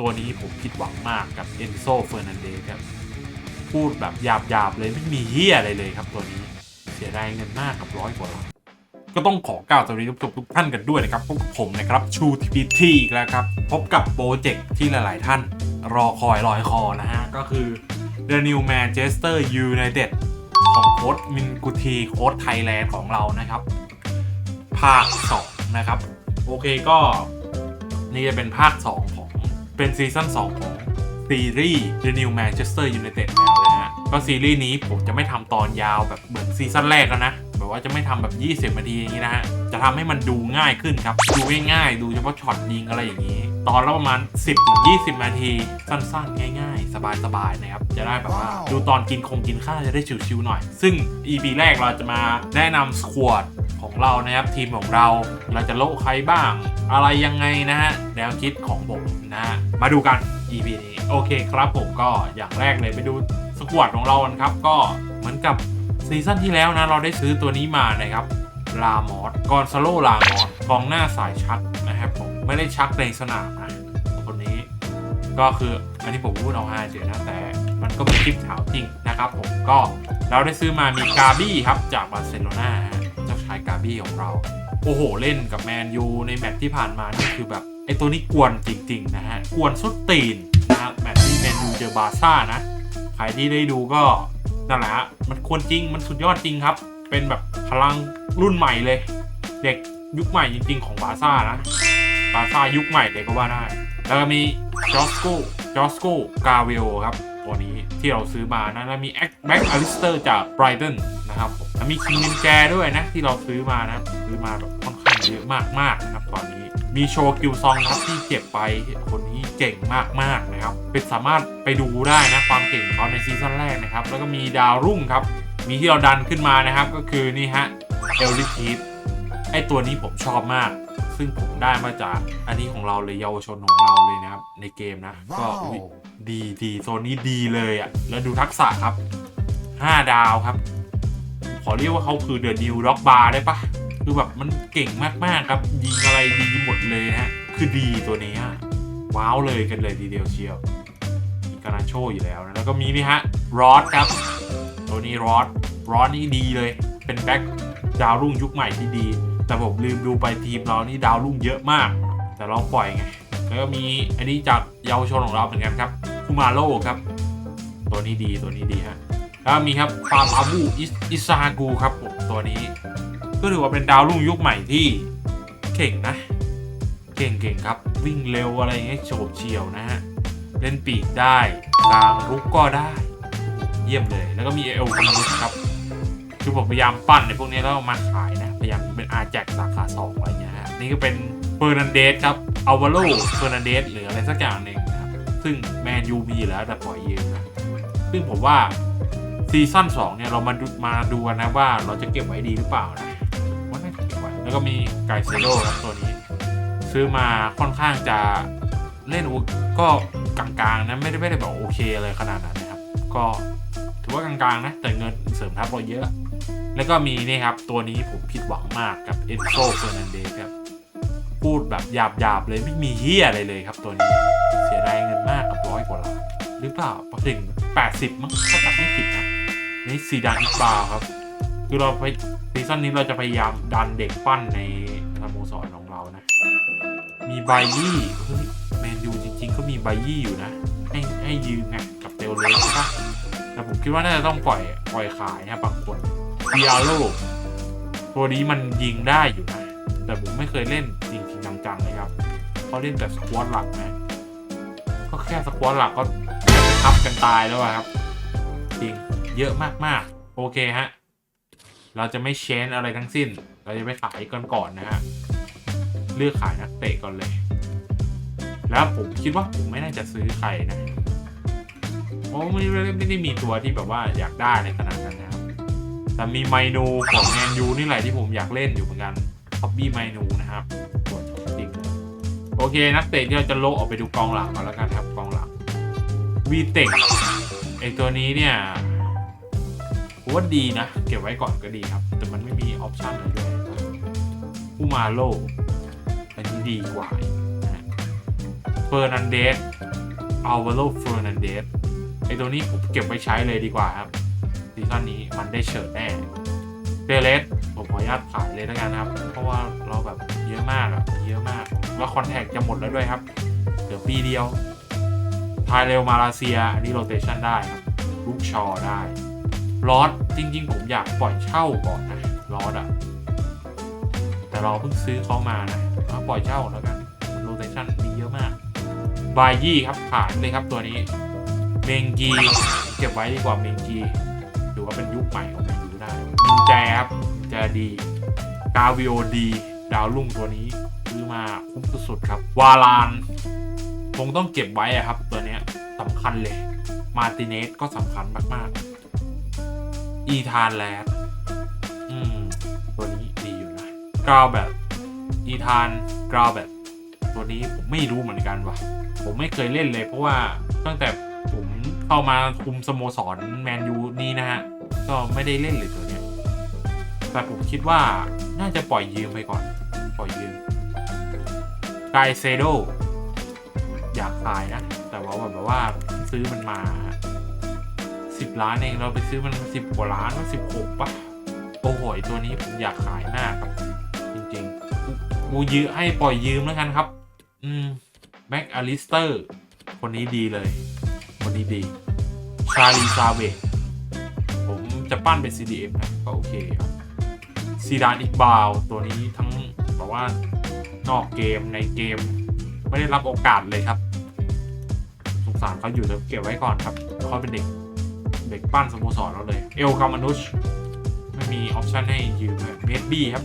ตัวนี้ผมผิดหวังมากกับเอนโซเฟอร์นันเดสครับ พูดแบบหยาบๆเลยไม่มีเฮียอะไรเลยครับตัวนี้เสียดายเงินมากกับร้อยกว่าล้านก็ต้องขอกล่าวสวัสดีทุกทุกท่านกันด้วยนะครับพบกับผมนะครับชูทีพีทีอีกแล้วครับ พบกับโปรเจกต์ที่หลายๆท่านรอคอยลอยคอนะฮะ ก็คือ The New Manchester United ของโค้ดมินกุทีโค้ดไทยแลนด์ของเรานะครับ ภาค 2 นะครับ โอเคก็นี่จะเป็นภาค 2 ของ เป็นซีซั่น2ของซีรีส์ The New Manchester United แล้วเลยนะฮะก็ซีรีส์นี้ผมจะไม่ทำตอนยาวแบบเหมือนซีซั่นแรกแล้วนะ แบบว่าจะไม่ทำแบบ 20นาทีอย่างนี้นะฮะ จะทำให้มันดูง่ายขึ้นครับ ดูง่ายๆ ดูเฉพาะช็อตยิงอะไรอย่างนี้ ตอนละประมาณ 10-20 นาที สั้นๆ ง่ายๆ สบายๆ นะครับ จะได้แบบว่าดูตอนกินคงกินข้าวจะได้ชิวๆหน่อย ซึ่ง EP แรกเราจะมาแนะนำสควอต ของเรานะครับทีมของเราเราจะโละใครบ้าง อะไรยังไงนะฮะแนวคิดของผมนะมาดูกัน EP นี้โอเคครับผมก็อย่างแรกเลยไปดูสควอตของเรากันครับ ก็เหมือนกับซีซั่นที่แล้วนะ เราได้ซื้อตัวนี้มานะครับลามอสกอนซาโลลามอสกองหน้าสายชักนะครับผมไม่ได้ชักในสนามนะคนนี้ ก็คืออันนี้ผมพูดเอาฮาเฉยนะแต่มันก็เป็นคลิปข่าวจริงนะครับผมก็เราได้ซื้อมามีกาบี้ครับจากบาร์เซโลนาายกาบี้ของเรา โอ้โห เล่นกับแมนยูในแมตช์ที่ผ่านมานี่คือแบบไอตัวนี้กวนจริง ๆ นะฮะ กวนสุดตีนนะครับแมตช์ที่แมนยูเจอบาซ่านะ ใครที่ได้ดูก็นั่นแหละฮะมันควรจริงมันสุดยอดจริงครับ เป็นแบบพลังรุ่นใหม่เลย เด็กยุคใหม่จริง ๆ ของบาซ่านะบาซ่ายุคใหม่เลยก็ว่าได้แล้วก็มีจอสโกจอสโกกาเวลครับ ตัวนี้ที่เราซื้อมานะแล้วมีแบ็กอลิสเตอร์จากไบรตันนะครับผม มีคิงเนนแจด้วยนะ ที่เราซื้อมานะ ซื้อมาแบบค่อนข้างเยอะมากๆนะครับตอนนี้มีโชว์กิวซองครับที่เจ็บไปคนนี้เก่งมากๆนะครับเป็นสามารถไปดูได้นะความเก่งของเขาในซีซั่นแรกนะครับ แล้วก็มีดาวรุ่งครับ มีที่เราดันขึ้นมานะครับ ก็คือนี่ฮะเอลลิทีฟไอตัวนี้ผมชอบมาก ซึ่งผมได้มาจากอันนี้ของเราเลยเยาวชนของเราเลยนะครับ ในเกมนะ ก็อุ๊ยดีดีโซนนี้ดีเลยอะ่ะแล้วดูทักษะครับ 5 ดาวครับข อเรียกว่าเขาคือเดอะนิวด็อกบาร์ได้ปะคือแบบมันเก่งมากๆครับ ยิงอะไรดีหมดเลยฮะ คือดีตัวนี้ว้าวเลยกันเลยทีเดียวเชียวมีการาโชอยู่แล้วนะแล้วก็มีนี่ฮะรอดครับ ตัวนี้รอดรอดนี่ดีเลย เป็นแบ็คดาวรุ่งยุคใหม่ที่ดี แต่ผมลืมดูไปทีมเรานี่ดาวรุ่งเยอะมาก แต่เราปล่อยไงแล้วก็มีอันนี้จากเยาวชนของเราเหมือนกันครับคูมาโร่ครับ ตัวนี้ดีตัวนี้ดีฮะ แล้วมีครับฟาร์มอาบูอิซากูครับผมตัวนี้ ก็ถือว่าเป็นดาวรุ่งยุคใหม่ที่เก่งนะ เก่งเก่งครับ วิ่งเร็วอะไรเงี้ยโฉบเฉี่ยวนะฮะ เล่นปีกได้กลางรุกก็ได้ เยี่ยมเลย แล้วก็มีเอลคอมบุสครับ คือผมพยายามปั้นในพวกนี้แล้วมาขายนะ พยายามเป็นอาแจกสาขาสองอะไรเงี้ยฮะ นี่ก็เป็นเฟอร์นันเดสครับอัลวาโลเฟอร์นันเดสหรืออะไรสักอย่างหนึ่งนะครับ ซึ่งแมนยูมีแล้วแต่ปล่อยยืมนะ ซึ่งผมว่า ซีซั่น2เนี่ยเรามาดูมาดูนะว่าเราจะเก็บไว้ดีหรือเปล่านะว่าน่าจะเก็บไว้แล้วก็มีไกเซโร่ครับตัวนี้ ซื้อมาค่อนข้างจะเล่นก็กลางๆนะไม่ได้ไม่ได้แบบโอเคเลยขนาดนั้นนะครับ ก็ถือว่ากลางๆนะแต่เงินเสริมทัพเราเยอะ แล้วก็มีนี่ครับตัวนี้ผมผิดหวังมากกับเอ็นโซเฟอร์นันเดสครับพูดแบบหยาบๆเลยไม่มีเฮียอะไรเลยครับตัวนี้เสียดายเงินมากกับร้อยกว่าล้านหรือเปล่าถึง 80 มั้งถ้าจำไม่ผิดนะ นี่ซีดานอิกบาครับ คือเราไปซีซั่นนี้เราจะพยายามดันเด็กปั้นในสโมสรของเรานะ มีไบยี่เฮ้ยแมนยูจริง ๆ ก็มีไบยี่อยู่นะ ให้ให้ยืมไงกับเตลเลสใช่ปะแต่ผมคิดว่าน่าจะต้องปล่อยปล่อยขายนะบางคนดิอาโลตัวนี้มันยิงได้อยู่นะ แต่ผมไม่เคยเล่นจริงๆจังๆเลยครับเขาเล่นแต่สควอตหลักนะก็แค่สควอตหลักก็แทบจะทับกันตายแล้วอะครับ เยอะมากๆ โอเคฮะ เราจะไม่เชนอะไรทั้งสิ้น เราจะไปขายก่อนก่อนนะฮะ เลือกขายนักเตะก่อนเลย แล้วผมคิดว่าผมไม่น่าจะซื้อใครนะโอ้ไม่ได้ไม่ได้มีตัวที่แบบว่าอยากได้ในขนาดนั้นนะครับ แต่มีไมนูของแมนยูนี่แหละที่ผมอยากเล่นอยู่เหมือนกันท็อปบี้ไมนูนะครับตัวจริงโอเค นักเตะที่เราจะโละออกไปดูกองหลังก่อนแล้วกันครับกองหลังวีเต็กไอตัวนี้เนี่ย ผมว่าดีนะ เก็บไว้ก่อนก็ดีครับ แต่มันไม่มีออปชั่นอะไรเลยผู้มาโลอันนี้ดีกว่าเฟอร์นันเดสอัลวาโลเฟอร์นันเดสไอตัวนี้ผมเก็บไว้ใช้เลยดีกว่าครับซีซั่นนี้มันได้เฉิดแน่เตเลสผมขออนุญาตขายเลยแล้วกันครับ เพราะว่าเราแบบเยอะมากอะเยอะมากแล้วคอนแทคจะหมดแล้วด้วยครับเดี๋ยวปีเดียว ทายเรลมาเลเซีย อันนี้โรเตชันได้ครับลูกชอได้ ลอสจริง ๆ ผมอยากปล่อยเช่าก่อนนะลอสอะแต่เราเพิ่งซื้อเขามานะเอาปล่อยเช่าแล้วกันโรเตชันมีเยอะมาก บายยี่ครับผ่านเลยครับตัวนี้ เมงกีเก็บไว้ดีกว่าเมงกีถือว่าเป็นยุคใหม่ของแมนยูได้มินแจครับมินแจดีกาวิโอดี ดาวรุ่งตัวนี้ซื้อมาคุ้มสุดๆครับ วาลานคงต้องเก็บไว้อะครับ ตัวนี้สำคัญเลย มาติเนสก็สำคัญมากๆ อีธานแลดอืม ตัวนี้ดีอยู่นะกราวแบบ อีธานกราวแบบ ตัวนี้ผมไม่รู้เหมือนกันว่ะ ผมไม่เคยเล่นเลยเพราะว่าตั้งแต่ผมเข้ามาคุมสโมสรแมนยูนี่นะฮะ ก็ไม่ได้เล่นเลยตัวเนี้ยแต่ผมคิดว่าน่าจะปล่อยยืมไปก่อน ปล่อยยืมไกเซโดอยากขายนะ แต่ว่าแบบว่าซื้อมันมา สิบล้านเองเราไปซื้อมันสิบกว่าล้านว่าสิบหกปะโอ้โหตัวนี้ผมอยากขายมากครับจริงๆกูยืมให้ปล่อยยืมแล้วกันครับ อืมแม็กอลิสเตอร์คนนี้ดีเลย คนนี้ดีชาลีซาเวผมจะปั้นเป็น CDM นะก็โอเคครับซีดานอีกบาวตัวนี้ทั้งแบบว่านอกเกมในเกม ไม่ได้รับโอกาสเลยครับ สงสารเขาอยู่แต่เก็บไว้ก่อนครับเขาเป็นเด็ก เด็กปั้นสโมสรเราเลย เอลคามานุชไม่มีออปชันให้ยืมเลยเมดบี้ครับ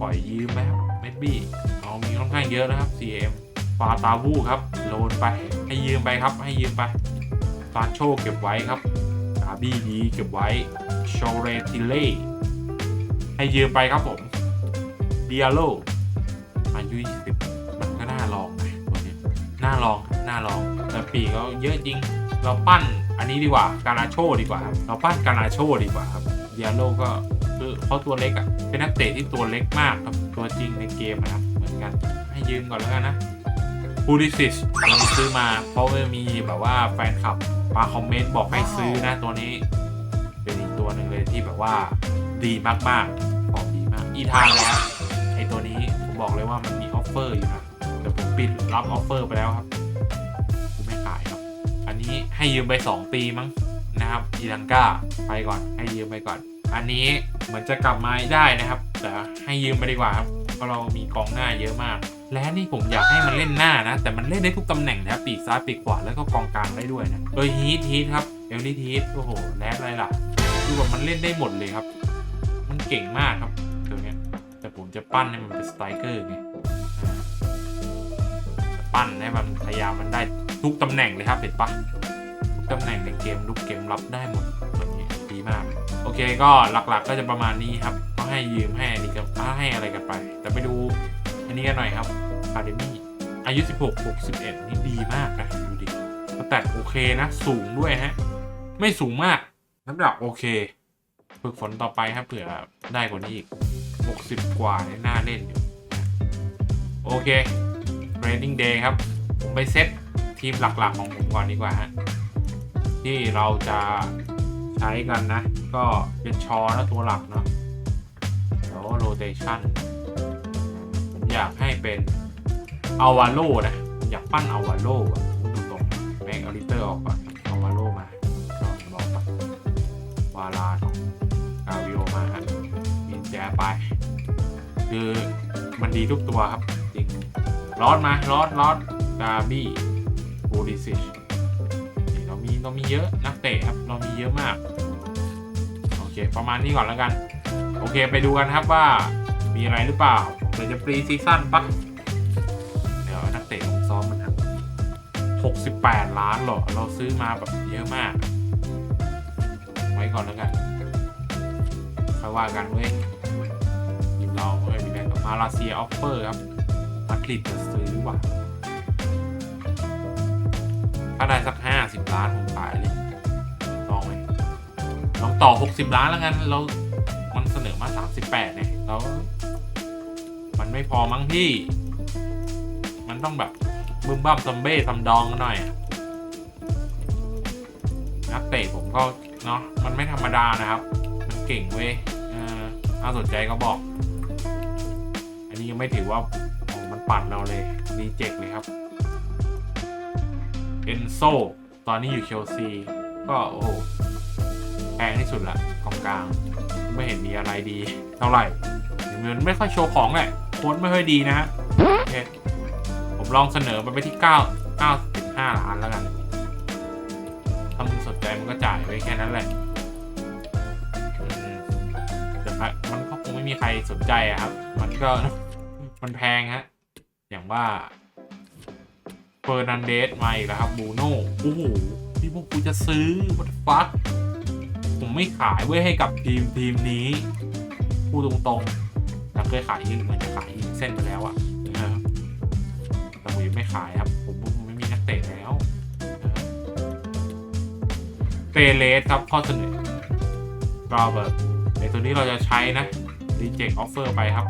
ปล่อยยืมไปครับเมดบี้เอามีค่อนข้างเยอะนะครับ CM ฟาตาวูครับโลนไปให้ยืมไปครับ ให้ยืมไปซานโชเก็บไว้ครับดาบี้ดีเก็บไว้โชเรติเล่ให้ยืมไปครับผมเดียโลอายุ20มันก็น่าลองนะตัวนี้น่าลองน่าลองแต่ปีกเขาเยอะจริง เราปั้น อันนี้ดีกว่าการาโชดีกว่าครับเราปั้นการาโชดีกว่าครับเดียโลก็คือเพราะตัวเล็กอะ่ะเป็นนักเตะที่ตัวเล็กมากครับตัวจริงในเกมนะครับเหมือนกันให้ยืมก่อนแล้วกันนะพูดิซิสตัวนี้ซื้อมาเพราะว่ามีแบบว่าแฟนคลับมาคอมเมนต์บอกให้ซื้อนะตัวนี้ เป็นอีกตัวหนึ่งเลยที่แบบว่าดีมากๆของดีมากอีทานแล้วไอตัวนี้ผมบอกเลยว่ามันมีออฟเฟอร์อยู่นะแต่ผมปิดรับออฟเฟอร์ไปแล้วครับ ให้ยืมไป 2 ปีมั้งนะครับอีลังกาไปก่อนให้ยืมไปก่อน อันนี้เหมือนจะกลับมาได้นะครับ แต่ให้ยืมไปดีกว่าครับเพราะเรามีกองหน้าเยอะมาก และนี่ผมอยากให้มันเล่นหน้านะ แต่มันเล่นได้ทุกตำแหน่งนะปีกซ้ายปีกขวาแล้วก็กองกลางได้ด้วยนะโดยฮีทฮีทครับเอลลี่ฮีทโอ้โหแลดอะไรล่ะคือแบบมันเล่นได้หมดเลยครับ มันเก่งมากครับตัวเนี้ยแต่ผมจะปั้นให้มันเป็นสไตรเกอร์ไงปั้นให้มันพยายามมันได้ทุกตำแหน่งเลยครับเห็นปะ ตำแหน่งในเกมลุกเกมรับได้หมดตัวนี้ดีมาก โอเคก็หลักๆก็จะประมาณนี้ครับ ก็ให้ยืมให้อันนี้กับให้อะไรกันไป แต่ไปดูอันนี้กันหน่อยครับคาเดมี่อายุ 16 61 นี่ดีมากนะดูดิสแตทโอเคนะ สูงด้วยฮะ ไม่สูงมากน้ำหนักโอเค ฝึกฝนต่อไปครับเผื่อได้กว่านี้อีก 60 กว่าเนี่ยน่าเล่นอยู่โอเค Training Day ครับ ผมไปเซตทีมหลักๆของผมก่อนดีกว่าฮะ ที่เราจะใช้กันนะ ก็เป็นชอนะตัวหลักเนาะแล้วโรเตชันผมอยากให้เป็นอาวาโลนะอยากปั้นอาวาโลพูดตรงๆแม่งเอาลิเตอร์ออกก่อนอาวาโลมาก็บอกก่อนวาลานกาวิโอมาฮะมินแจไป คือมันดีทุกตัวครับ จริงรอดมารอดรอดกาบี้โบดิซิช เรามีเยอะนักเตะครับเรามีเยอะมากโอเค ประมาณนี้ก่อนแล้วกัน โอเคไปดูกันครับว่ามีอะไรหรือเปล่าเดี๋ยวจะปรีซีซั่นปะเดี๋ยวนักเตะลงซ้อมมันครับ 68 ล้านเหรอเราซื้อมาแบบเยอะมาก ไว้ก่อนแล้วกันค่อยว่ากันเว้ยทีมเราไม่มีแบงก์มาเลเซียออฟเฟอร์ครับมาดริดจะซื้อว่ะ ถ้าได้สักห้าสิบล้านผมขายเลยลองไหมลองต่อหกสิบล้านแล้วกันเรา มันเสนอมาสามสิบแปดเนี่ยแล้วมันไม่พอมั้งพี่ มันต้องแบบบึ้มบ้ามซัมเบ้ซัมดองกันหน่อยนักเตะผมก็เนาะมันไม่ธรรมดานะครับ มันเก่งเว้ยเออถ้าสนใจก็บอก อันนี้ยังไม่ถือว่าของมันปัดเราเลยรีเจ็คเลยครับ เอนโซตอนนี้อยู่เชลซี ก็โอ้โหแพงที่สุดละกองกลาง ไม่เห็นมีอะไรดี เท่าไหร่เหมือนไม่ค่อยโชว์ของแหละโค้ดไม่ค่อยดีนะฮะโอเคผมลองเสนอมันไปที่ 9 9.5 ล้านแล้วกัน ถ้ามึงสนใจมันก็จ่ายไว้แค่นั้นแหละมแต่มันก็คงไม่มีใครสนใจอะครับ มันก็มันแพงฮะ อย่างว่า ฟอร์นันเดสมาอีกแล้วครับบูโน่โอ้โหที่พวกกูจะซื้อวัตฟักผมไม่ขายไว้ยให้กับทีมทีมนี้พูดตรงๆแต่เคยขายยิงมันจะขายยิงเส้นไปแล้วอะนะครับแต่ผมยังไม่ขายครับ ผมผมไม่มีนักเตะแล้วเปเลสครับข้อเสนอก็แบบในตัวนี้เราจะใช้นะ reject offer ไปครับ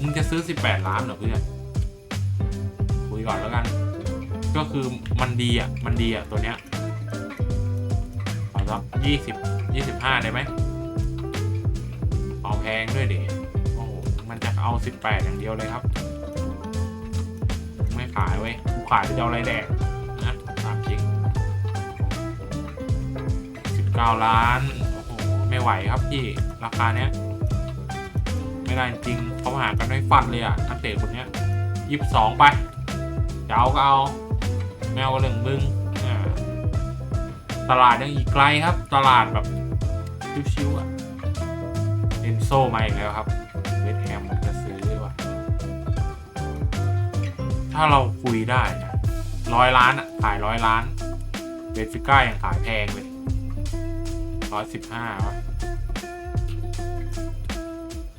มึงจะซื้อ 18 ล้านเหรอเพื่อนคุยก่อนแล้วกัน ก็คือมันดีอะ มันดีอะ ตัวเนี้ยเอาสักยี่สิบยี่สิบห้าได้ไหมเอาแพงด้วยดิโอ้โหมันจะเอา18อย่างเดียวเลยครับ ไม่ขายเว้ยกูขายจะเอาอะไรแดกนะตามจริง19ล้าน โอ้โห ไม่ไหวครับพี่ ราคาเนี้ย ไม่ได้จริงเขาหากันไม่ฟันเลยอะนักเตะคนเนี้ยยี่สิบสองไปจะเอาก็เอา แมวก็เรื่องมึงตลาดยังอีกไกลครับ ตลาดแบบชิวๆอะเอนโซมาอีกแล้วครับเวสแฮมจะซื้อว่ะถ้าเราคุยได้ร้อยล้านอะขายร้อยล้านเบฟิก้ายังขายแพงเลยร้อยสิบห้าวะ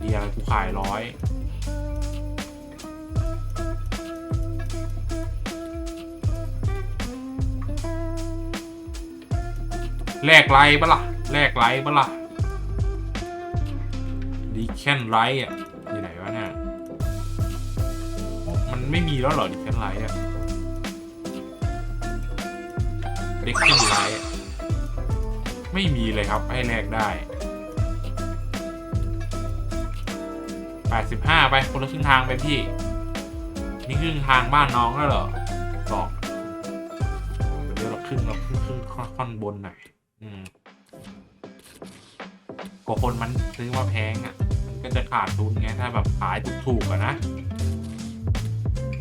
ดีอะไรกูขายร้อย แลกไลท์ปะล่ะแลกไลท์ปะล่ะดีแค่นไลท์อะอยู่ไหนวะเนี่ยมันไม่มีแล้วเหรอดีแค่นไลท์อะเด็กแค่นไลท์ไม่มีเลยครับให้แลกได้แปดสิบห้าไป คนละครึ่งทางไปพี่ นี่ครึ่งทางบ้านน้องแล้วเหรอบอกเดี๋ยวเราครึ่งเราครึ่งครึ่งค่อนบนหน่อย กว่าคนมันซื้อมาแพงอะ มันก็จะขาดทุนไงถ้าแบบขายถูกๆอะนะ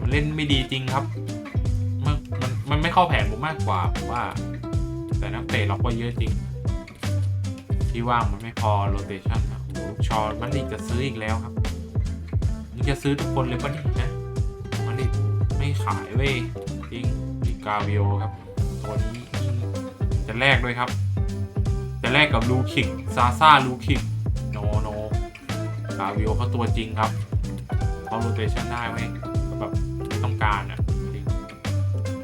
มันเล่นไม่ดีจริงครับ มันมันมันไม่เข้าแผนผมมากกว่าผมว่า แต่นักเตะเราก็เยอะจริง ที่ว่างมันไม่พอโรเตชันนะโอ้ลูกชอมันดีจะซื้ออีกแล้วครับมึงจะซื้อทุกคนเลยปะนี่นะมันนี่ไม่ขายเว้ยจริงอีกาเวียครับตัวนี้จะแลกด้วยครับ จะแลกกับลูคิกซาซาลูคิกโนโนกาเวียเขาตัวจริงครับเขาโรเตชันได้เว้ยก็แบบไม่ต้องการอะ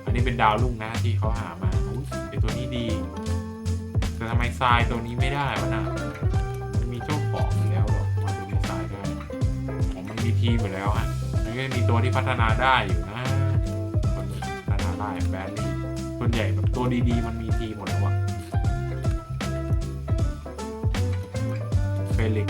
อันนี้เป็นดาวรุ่งนะที่เขาหามาอุ๊ยไอตัวนี้ดี แต่ทำไมทรายตัวนี้ไม่ได้วะนะมันมีเจ้าของอยู่แล้วหรอมาตัวนี้ทรายได้ผมมันมีทีมอยู่แล้วฮะมันก็จะมีตัวที่พัฒนาได้อยู่นะพัฒนาได้แบรนด์ลีส่วนใหญ่แบบตัวดีๆมัน มีที